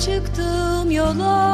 çıktım yola.